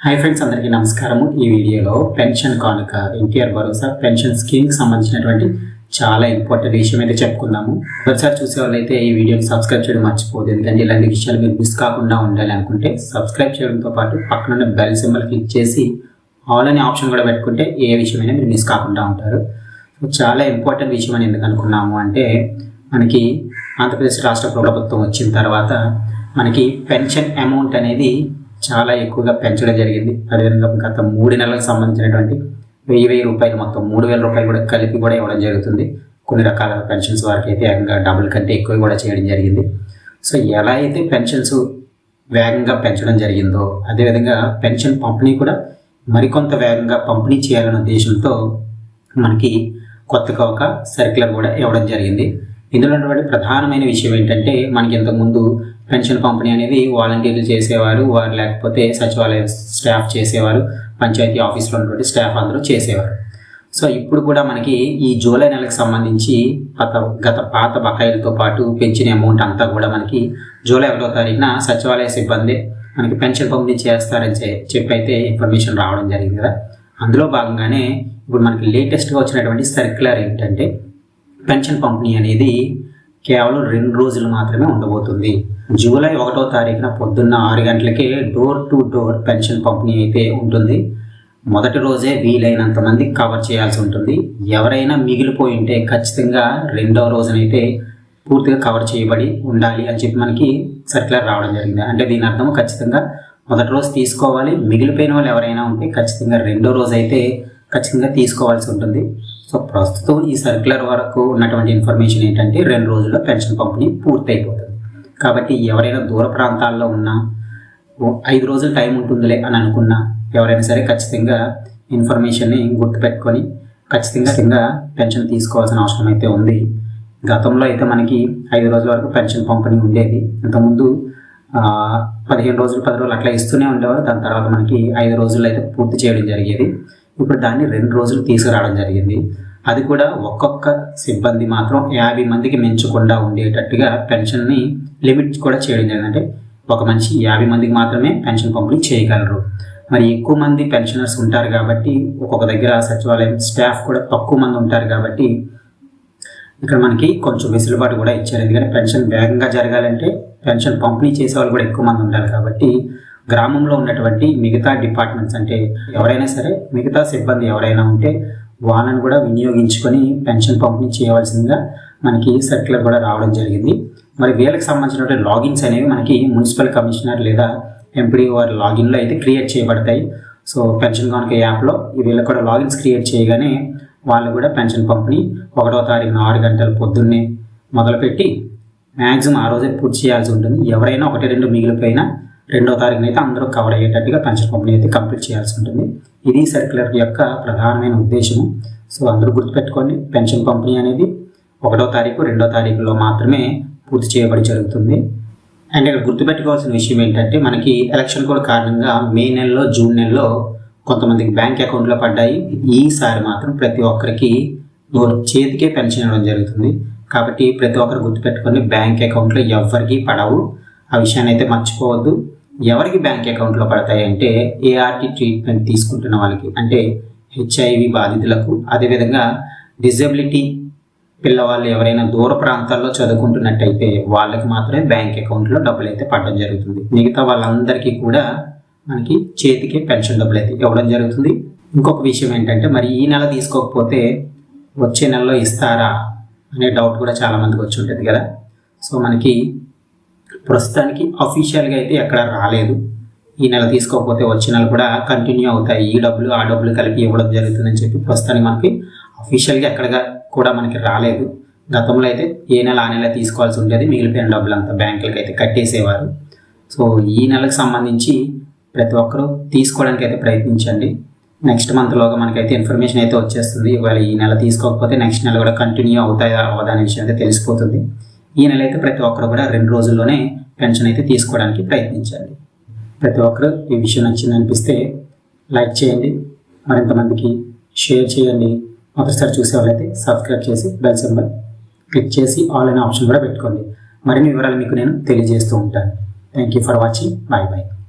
Hi friends అందరికీ నమస్కారము. ఈ వీడియోలో పెన్షన్ కానుక ఎన్టీఆర్ భరోసా పెన్షన్ స్కీమ్కి సంబంధించినటువంటి చాలా ఇంపార్టెంట్ విషయం అయితే చెప్పుకుందాము ఒకసారి చూసే వాళ్ళైతే ఈ వీడియోని సబ్స్క్రైబ్ చేయడం మర్చిపోదు ఎందుకంటే ఇలాంటి విషయాలు మీరు మిస్ కాకుండా ఉండాలి అనుకుంటే సబ్స్క్రైబ్ చేయడంతో పాటు పక్కన ఉన్న బెల్ సింబల్ క్లిక్ చేసి ఆల్ అనే ఆప్షన్ కూడా పెట్టుకుంటే ఏ విషయమైనా మీరు మిస్ కాకుండా ఉంటారు. సో చాలా ఇంపార్టెంట్ విషయం అని ఎందుకు అనుకున్నాము అంటే మనకి ఆంధ్రప్రదేశ్ రాష్ట్ర ప్రభుత్వం వచ్చిన తర్వాత మనకి పెన్షన్ అమౌంట్ అనేది చాలా ఎక్కువగా పెంచడం జరిగింది. అదేవిధంగా గత మూడు నెలలకు సంబంధించినటువంటి వెయ్యి వెయ్యి రూపాయలు మొత్తం మూడు వేల రూపాయలు కూడా కలిపి కూడా ఇవ్వడం జరుగుతుంది. కొన్ని రకాల పెన్షన్స్ వారికి అయితే ఏకంగా డబుల్ కంటే ఎక్కువ కూడా చేయడం జరిగింది. సో ఎలా అయితే పెన్షన్స్ వేగంగా పెంచడం జరిగిందో అదేవిధంగా పెన్షన్ పంపిణీ కూడా మరికొంత వేగంగా పంపిణీ చేయాలనే ఉద్దేశంతో మనకి కొత్తగా ఒక సర్క్యులర్ కూడా ఇవ్వడం జరిగింది. ఇందులో ఉన్నటువంటి ప్రధానమైన విషయం ఏంటంటే మనకి ఇంతకుముందు పెన్షన్ పంపిణీ అనేది వాలంటీర్లు చేసేవారు వారు లేకపోతే సచివాలయ స్టాఫ్ చేసేవారు పంచాయతీ ఆఫీస్లో ఉన్నటువంటి స్టాఫ్ అందరూ చేసేవారు. సో ఇప్పుడు కూడా మనకి ఈ జూలై నెలకు సంబంధించి గత గత పాత బకాయిలతో పాటు పెంచిన అమౌంట్ అంతా కూడా మనకి జూలై ఒకటో తారీఖున సచివాలయ సిబ్బంది మనకి పెన్షన్ పంపిణీ చేస్తారని చెప్పి అయితే ఇన్ఫర్మేషన్ రావడం జరిగింది కదా. అందులో భాగంగానే ఇప్పుడు మనకి లేటెస్ట్గా వచ్చినటువంటి సర్క్యులర్ ఏంటంటే పెన్షన్ పంపిణీ అనేది కేవలం రెండు రోజులు మాత్రమే ఉండబోతుంది. జూలై ఒకటో తారీఖున పొద్దున్న ఆరు గంటలకే డోర్ టు డోర్ పెన్షన్ పంపిణీ అయితే ఉంటుంది. మొదటి రోజే వీలైనంత మంది కవర్ చేయాల్సి ఉంటుంది. ఎవరైనా మిగిలిపోయి ఉంటే ఖచ్చితంగా రెండవ రోజునైతే పూర్తిగా కవర్ చేయబడి ఉండాలి అని చెప్పి మనకి సర్క్యులర్ రావడం జరిగింది. అంటే దీని అర్థం ఖచ్చితంగా మొదటి రోజు తీసుకోవాలి. మిగిలిపోయిన వాళ్ళు ఎవరైనా ఉంటే ఖచ్చితంగా రెండో రోజు అయితే ఖచ్చితంగా తీసుకోవాల్సి ఉంటుంది. సో ప్రస్తుతం ఈ సర్క్యులర్ వరకు ఉన్నటువంటి ఇన్ఫర్మేషన్ ఏంటంటే రెండు రోజుల్లో పెన్షన్ పంపిణీ పూర్తయిపోతుంది. కాబట్టి ఎవరైనా దూర ప్రాంతాల్లో ఉన్నా ఐదు రోజులు టైం ఉంటుందిలే అని అనుకున్నా ఎవరైనా సరే ఖచ్చితంగా ఇన్ఫర్మేషన్ని గుర్తుపెట్టుకొని ఖచ్చితంగా పెన్షన్ తీసుకోవాల్సిన అవసరం అయితే ఉంది. గతంలో అయితే మనకి ఐదు రోజుల వరకు పెన్షన్ పంపిణీ ఉండేది. ఇంతకుముందు పదిహేను రోజులు పది రోజులు అట్లా ఇస్తూనే ఉండేవారు. దాని తర్వాత మనకి ఐదు రోజులు అయితే పూర్తి చేయడం జరిగేది. ఇప్పుడు దాన్ని రెండు రోజులు తీసుకురావడం జరిగింది. అది కూడా ఒక్కొక్క సిబ్బంది మాత్రం యాభై మందికి మించకుండా ఉండేటట్టుగా పెన్షన్ని లిమిట్ కూడా చేయడం జరిగింది. అంటే ఒక మనిషి యాభై మందికి మాత్రమే పెన్షన్ పంపిణీ చేయగలరు. మరి ఎక్కువ మంది పెన్షనర్స్ ఉంటారు కాబట్టి ఒక్కొక్క దగ్గర సచివాలయం స్టాఫ్ కూడా తక్కువ మంది ఉంటారు కాబట్టి ఇక్కడ మనకి కొంచెం వెసులుబాటు కూడా ఇచ్చారు. ఎందుకంటే పెన్షన్ వేగంగా జరగాలంటే పెన్షన్ పంపిణీ చేసే వాళ్ళు కూడా ఎక్కువ మంది ఉండాలి కాబట్టి గ్రామంలో ఉన్నటువంటి మిగతా డిపార్ట్మెంట్స్ అంటే ఎవరైనా సరే మిగతా సిబ్బంది ఎవరైనా ఉంటే వాళ్ళని కూడా వినియోగించుకొని పెన్షన్ పంపిణీ చేయవలసిందిగా మనకి సర్క్యులర్ కూడా రావడం జరిగింది. మరి వీళ్ళకి సంబంధించినటువంటి లాగిన్స్ అనేవి మనకి మున్సిపల్ కమిషనర్ లేదా ఎంపీడీ వారి లాగిన్లో అయితే క్రియేట్ చేయబడతాయి. సో పెన్షన్ కనుక యాప్లో వీళ్ళకి కూడా లాగిన్స్ క్రియేట్ చేయగానే వాళ్ళు కూడా పెన్షన్ పంపిణీ ఒకటో తారీఖున ఆరు గంటల పొద్దున్నే మొదలుపెట్టి మ్యాక్సిమం ఆ రోజే పూర్తి చేయాల్సి ఉంటుంది. ఎవరైనా ఒకటి రెండు మిగిలిపోయినా రెండో తారీఖున అయితే అందరూ కవర్ అయ్యేటట్టుగా పెన్షన్ పంపిణీ అయితే కంప్లీట్ చేయాల్సి ఉంటుంది. ఇది సర్క్యులర్ యొక్క ప్రధానమైన ఉద్దేశము. సో అందరూ గుర్తుపెట్టుకోండి పెన్షన్ పంపిణీ అనేది ఒకటో తారీఖు రెండో తారీఖులో మాత్రమే పూర్తి చేయబడి జరుగుతుంది. అండ్ ఇక్కడ గుర్తుపెట్టుకోవాల్సిన విషయం ఏంటంటే మనకి ఎలక్షన్ కూడా కారణంగా మే నెలలో జూన్ నెలలో కొంతమందికి బ్యాంక్ అకౌంట్లో పడ్డాయి. ఈసారి మాత్రం ప్రతి ఒక్కరికి చేతికే పెన్షన్ ఇవ్వడం జరుగుతుంది. కాబట్టి ప్రతి ఒక్కరు గుర్తుపెట్టుకొని బ్యాంక్ అకౌంట్లో ఎవరికి పడవు. ఆ విషయాన్ని అయితే మర్చిపోవద్దు. ఎవరికి బ్యాంక్ అకౌంట్లో పడతాయి అంటే ఏఆర్టీ ట్రీట్మెంట్ తీసుకుంటున్న వాళ్ళకి అంటే హెచ్ఐవి బాధితులకు. అదేవిధంగా డిజబిలిటీ పిల్లవాళ్ళు ఎవరైనా దూర ప్రాంతాల్లో చదువుకుంటున్నట్టయితే వాళ్ళకి మాత్రమే బ్యాంక్ అకౌంట్లో డబ్బులు అయితే పడడం జరుగుతుంది. మిగతా వాళ్ళందరికీ కూడా మనకి చేతికి పెన్షన్ డబ్బులు అయితే ఇవ్వడం జరుగుతుంది. ఇంకొక విషయం ఏంటంటే మరి ఈ నెల తీసుకోకపోతే వచ్చే నెలలో ఇస్తారా అనే డౌట్ కూడా చాలా మందికి వచ్చి ఉంటుంది కదా. సో మనకి ప్రస్తుతానికి అఫీషియల్గా అయితే ఎక్కడ రాలేదు. ఈ నెల తీసుకోకపోతే వచ్చే నెల కూడా కంటిన్యూ అవుతాయి. ఈ డబ్బులు ఆ డబ్బులు కలిపి ఇవ్వడం జరుగుతుందని చెప్పి ప్రస్తుతానికి మనకి అఫీషియల్గా ఎక్కడగా కూడా మనకి రాలేదు. గతంలో అయితే ఏ నెల ఆ నెల తీసుకోవాల్సి ఉండేది. మిగిలిపోయిన డబ్బులు అంతా బ్యాంకులకి అయితే కట్టేసేవారు. సో ఈ నెలకు సంబంధించి ప్రతి ఒక్కరూ తీసుకోవడానికి అయితే ప్రయత్నించండి. నెక్స్ట్ మంత్లోగా మనకైతే ఇన్ఫర్మేషన్ అయితే వచ్చేస్తుంది. ఒకవేళ ఈ నెల తీసుకోకపోతే నెక్స్ట్ నెల కూడా కంటిన్యూ అవుతాయా అవదా అనే విషయం అయితే తెలిసిపోతుంది. ఈ నెల అయితే ప్రతి ఒక్కరు కూడా రెండు రోజుల్లోనే పెన్షన్ అయితే తీసుకోవడానికి ప్రయత్నించండి. ప్రతి ఒక్కరు ఈ విషయం నచ్చింది అనిపిస్తే లైక్ చేయండి మరింతమందికి షేర్ చేయండి. మొదటిసారి చూసే వాళ్ళైతే సబ్స్క్రైబ్ చేసి బెల్ సింబల్ క్లిక్ చేసి ఆల్ అనే ఆప్షన్ కూడా పెట్టుకోండి. మరిన్ని వివరాలు మీకు నేను తెలియజేస్తూ ఉంటాను. Thank you for watching. Bye bye.